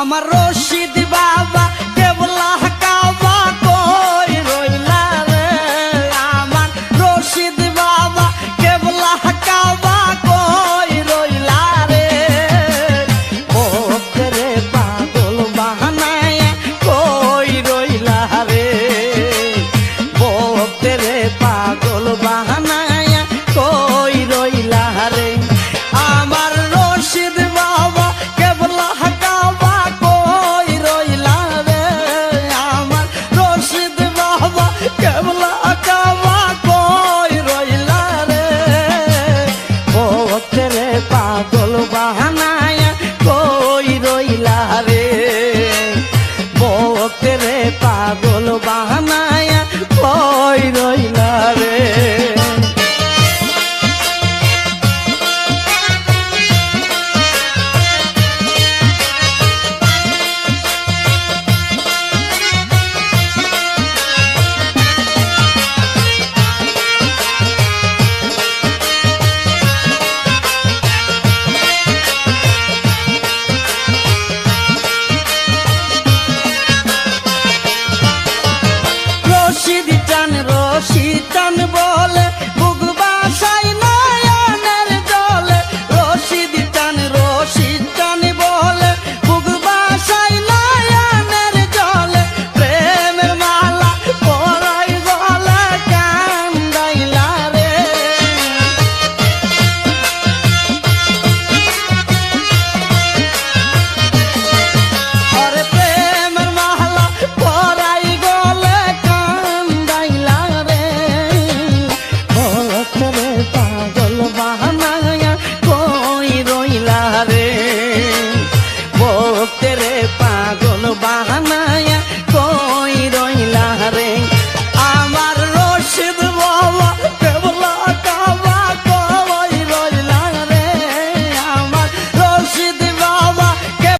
আমার রশিদ বাবা পাগল বাহানায় কই রইলা রে খুশির টান রো